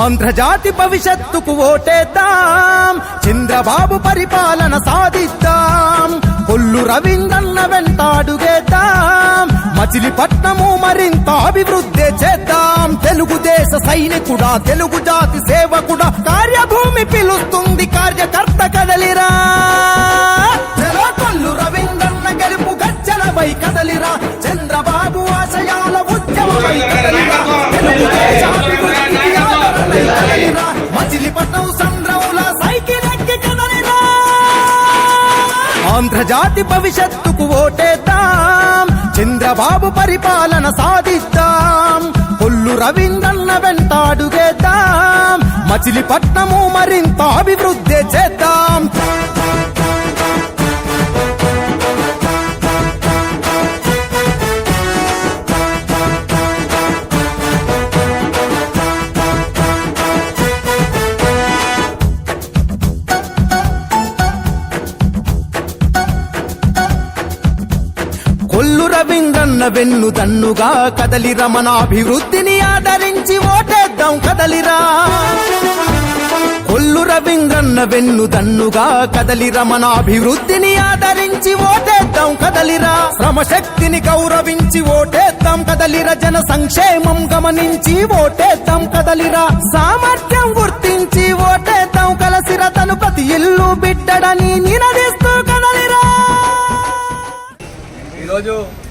ఆంధ్రజాతి భవిష్యత్తుకు ఓటేద్దాం. చంద్రబాబు పరిపాలన సాధిద్దాం. కొల్లు రవీంద్రన్న వెంటాడుగేద్దాం మచిలీపట్నము మరింత అభివృద్ధి చేద్దాం. తెలుగుదేశ సైనికుడా తెలుగు జాతి సేవకుడా కార్యభూమి పిలుస్తుంది కార్యకర్త కదలిరా. చలో కొల్లు రవీంద్రన్న గెలుపు గచ్చలపై కదలిరా. ఆంధ్రజాతి భవిష్యత్తుకు ఓటేద్దాం. చంద్రబాబు పరిపాలన సాధిద్దాం. కొల్లు రవీంద్రన్న వెంటాడుగేద్దాం మచిలీపట్నము మరింత అభివృద్ధి చేద్దాం. రవీంద్రన్న వెన్ను దన్నుగా కదలి రమణ అభివృద్ధిని ఆదరించి ఓటేద్దాం కదలిరా. కొల్లు రవీంద్రన్న వెన్ను దన్నుగా కదలి రమణాభివృద్ధిని ఆదరించి ఓటేద్దాం కదలిరా. శ్రమశక్తిని గౌరవించి ఓటేద్దాం కదలిరా. జన సంక్షేమం గమనించి ఓటేద్దాం కదలిరా. సామర్థ్యం గుర్తించి ఓటేద్దాం కలసిర. తను ప్రతి ఇల్లు బిడ్డడని నినదిస్తూ కదలిరా. ఈరోజు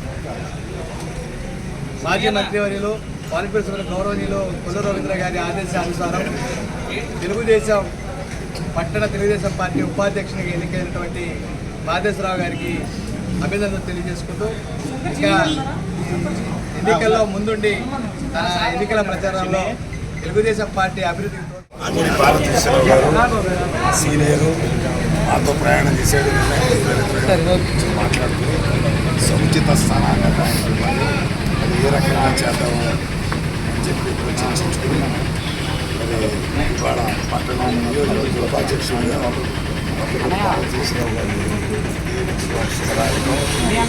మాజీ మంత్రివర్యులు పాలిపరిశ్రమల గౌరవనీయులు కొల్లు రవీంద్ర గారి ఆదేశానుసారం తెలుగుదేశం పట్టణ తెలుగుదేశం పార్టీ ఉపాధ్యక్షునిగా ఎన్నికైనటువంటి మాదేశ్వరరావు గారికి అభినందనలు తెలియజేసుకుంటూ ఇంకా ఎన్నికల్లో ముందుండి తన ఎన్నికల ప్రచారంలో తెలుగుదేశం పార్టీ అభివృద్ధి తోడ్ప- అతని గారు సీనియరు మాతో ప్రయాణం చేసేది మాట్లాడుతూ సముచిత స్థానాన్ని ఏ రకంగా చేద్దాము అని చెప్పి ఇప్పుడు చర్చించుకుని మరి ఇవాళ పట్టణం నియోజకవర్గ ఉపాధ్యక్షుడిగా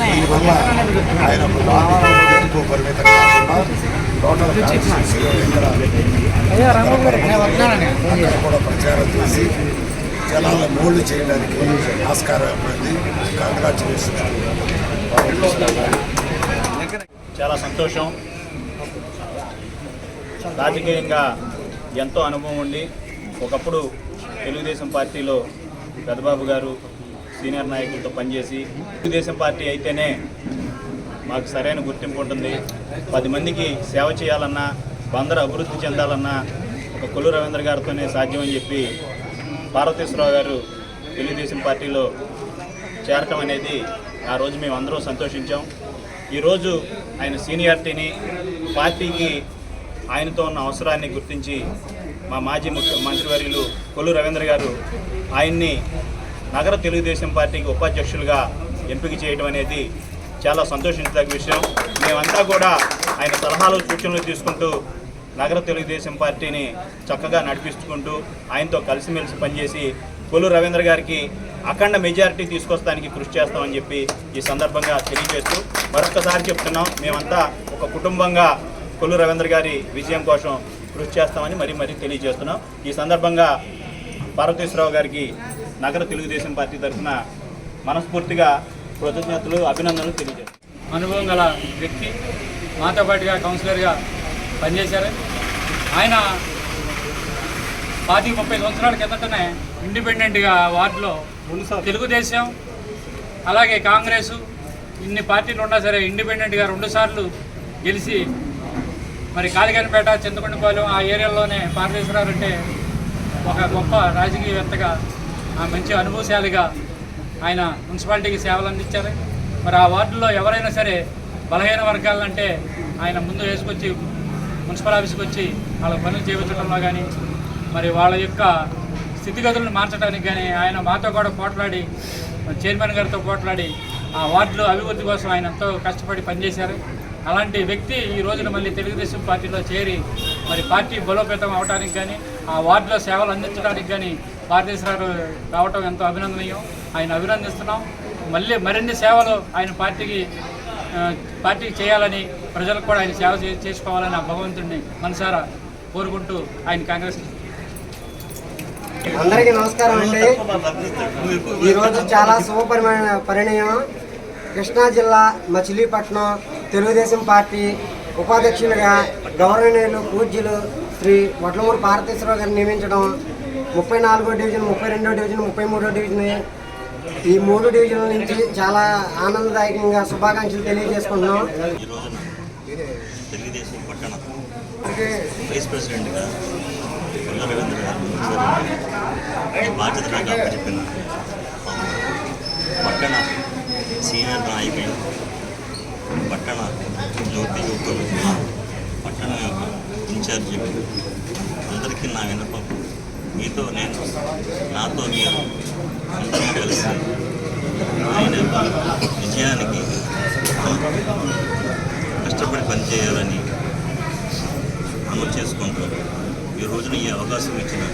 దీనివల్ల ఆయన ఒక నాలుగు పరిమితం కాకుండా టోటల్ ఇక్కడ కూడా ప్రచారం చేసి జనాలను మోల్డ్ చేయడానికి ఆస్కారం ఉంది కంగ్రాచులేషన్స్ చాలా సంతోషం. రాజకీయంగా ఎంతో అనుభవం ఉండి ఒకప్పుడు తెలుగుదేశం పార్టీలో పెద్దబాబు గారు సీనియర్ నాయకులతో పనిచేసి తెలుగుదేశం పార్టీ అయితేనే మాకు సరైన గుర్తింపు ఉంటుంది. పది మందికి సేవ చేయాలన్నా అందరూ అభివృద్ధి చెందాలన్నా ఒక కొల్లు రవీంద్ర గారితోనే సాధ్యమని చెప్పి పార్వతీశ్వరరావు గారు తెలుగుదేశం పార్టీలో చేరటం అనేది ఆ రోజు మేము అందరం సంతోషించాం. ఈరోజు ఆయన సీనియారిటీని పార్టీకి ఆయనతో ఉన్న అవసరాన్ని గుర్తించి మా మాజీ ముఖ్య మంత్రివర్యులు కొల్లు రవీంద్ర గారు ఆయన్ని నగర తెలుగుదేశం పార్టీకి ఉపాధ్యక్షులుగా ఎంపిక చేయడం అనేది చాలా సంతోషించదగ్గ విషయం. మేమంతా కూడా ఆయన సలహాలు సూచనలు తీసుకుంటూ నగర తెలుగుదేశం పార్టీని చక్కగా నడిపిస్తుకుంటూ ఆయనతో కలిసిమెలిసి పనిచేసి కొల్లు రవీంద్ర గారికి అఖండ మెజారిటీ తీసుకొస్తానికి కృషి చేస్తామని చెప్పి ఈ సందర్భంగా తెలియజేస్తూ మరొకసారి చెప్తున్నాం. మేమంతా ఒక కుటుంబంగా కొల్లు రవీంద్ర గారి విజయం కోసం కృషి చేస్తామని మరీ మరీ తెలియజేస్తున్నాం. ఈ సందర్భంగా పార్వతీశ్వరరావు గారికి నగర తెలుగుదేశం పార్టీ తరఫున మనస్ఫూర్తిగా కృతజ్ఞతలు అభినందనలు తెలియజేస్తాం అనుభవం గల వ్యక్తి మాతో పాటుగా కౌన్సిలర్గా పనిచేశారు. ఆయన పాతిక ముప్పై సంవత్సరాల కిందటనే ఇండిపెండెంట్గా వార్డులో తెలుగుదేశం అలాగే కాంగ్రెస్ ఇన్ని పార్టీలు ఉన్నా సరే ఇండిపెండెంట్గా రెండుసార్లు గెలిచి మరి కాళికానిపేట చింతకొండపాలెం ఆ ఏరియాలోనే పార్వతీశ్వరరావు అంటే ఒక గొప్ప రాజకీయవేత్తగా ఆ మంచి అనుభవశాలిగా ఆయన మున్సిపాలిటీకి సేవలు అందించారు. మరి ఆ వార్డులో ఎవరైనా సరే బలహీన వర్గాలంటే ఆయన ముందు వేసుకొచ్చి మున్సిపల్ ఆఫీస్కి వచ్చి వాళ్ళ పనులు చేయించడంలో కానీ మరి వాళ్ళ యొక్క స్థితిగతులను మార్చడానికి కానీ ఆయన మాతో కూడా పోట్లాడి చైర్మన్ గారితో పోట్లాడి ఆ వార్డులో అభివృద్ధి కోసం ఆయన ఎంతో కష్టపడి పనిచేశారు. అలాంటి వ్యక్తి ఈ రోజున మళ్ళీ తెలుగుదేశం పార్టీలో చేరి మరి పార్టీ బలోపేతం అవడానికి కానీ ఆ వార్డులో సేవలు అందించడానికి కానీ భారతీశ్వరరావు రావటం ఎంతో అభినందనీయం. ఆయన అభినందిస్తున్నాం. మళ్ళీ మరిన్ని సేవలు ఆయన పార్టీకి పార్టీకి చేయాలని ప్రజలకు కూడా ఆయన సేవ చే- చేసుకోవాలని ఆ భగవంతుడిని మనసారా కోరుకుంటూ ఆయన కాంగ్రెస్ అందరికీ నమస్కారం అండి. ఈరోజు చాలా శుభపరిమైన పరిణయం. కృష్ణా జిల్లా మచిలీపట్నం తెలుగుదేశం పార్టీ ఉపాధ్యక్షులుగా గౌరవనీయులు పూజ్యులు శ్రీ వడ్లమూరు భారతేశ్వరరావు గారిని నియమించడం ముప్పై నాలుగో డివిజన్ ముప్పై రెండో డివిజన్ ముప్పై మూడో డివిజన్ ఈ మూడు డివిజన్ల నుంచి చాలా ఆనందదాయకంగా శుభాకాంక్షలు తెలియజేసుకుంటున్నాం. తెలుగుదేశం పట్టణ వైస్ ప్రెసిడెంట్గా కొల్ల రవీంద్ర బాధ్యత నాకు అప్పచెప్పిన పట్టణ సీనియర్ నాయకులు పట్టణ యువతి యువకులు పట్టణ యొక్క ఇన్ఛార్జీలు అందరికీ నా విన్నపం మీతో నేను నాతో మీరు అందరం కలిసి ఆయన విజయానికి కష్టపడి పనిచేయాలని అమలు చేసుకుంటారు ఈ రోజున ఈ అవకాశం ఇచ్చిన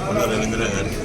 కొండ రవీంద్ర గారికి